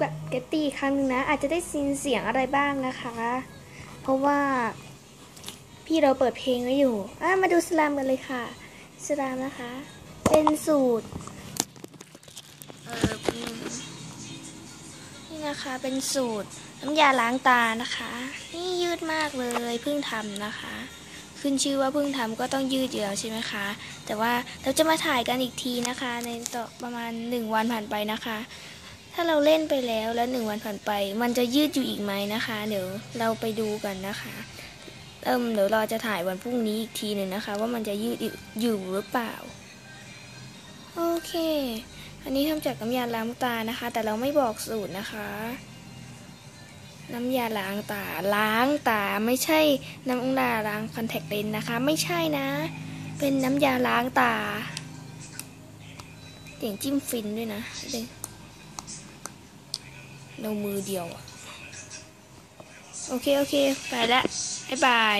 กับเกตตี้ครั้งหนึงนะ อาจจะได้ยินเสียงอะไรบ้างนะคะ เพราะว่าพี่เราเปิดเพลงไว้อยู่อะมาดูสลามกันเลยค่ะ สลามนะคะ เป็นสูตร เออนี่นะคะ เป็นสูตรน้ำยาล้างตานะคะ นี่ยืดมากเลยเพิ่งทำนะคะ ขึ้นชื่อว่าเพิ่งทำก็ต้องยืดอยู่แล้วใช่ไหมคะ แต่ว่าเราจะมาถ่ายกันอีกทีนะคะ ในต่อประมาณหนึ่งวันผ่านไปนะคะ ถ้าเราเล่นไปแล้วแล้วหนึ่งวันผ่านไป มันจะยืดอยู่อีกไหมนะคะ เดี๋ยวเราไปดูกันนะคะเอิ่มเดี๋ยวเราจะถ่ายวันพรุ่งนี้อีกทีหนึ่งนะคะ ว่ามันจะยืดอยู่หรือเปล่า โอเค อันนี้ทำจากน้ำยาล้างตานะคะ แต่เราไม่บอกสูตรนะคะ น้ำยาล้างตาล้างตาไม่ใช่น้ำยาล้างคอนแทคเลนส์นะคะ ไม่ใช่นะ เป็นน้ำยาล้างตาเสียงจิ้มฟินด้วยนะเดี๋ยว เรามือเดียวอะโอเค โอเค ไปละบ๊ายบาย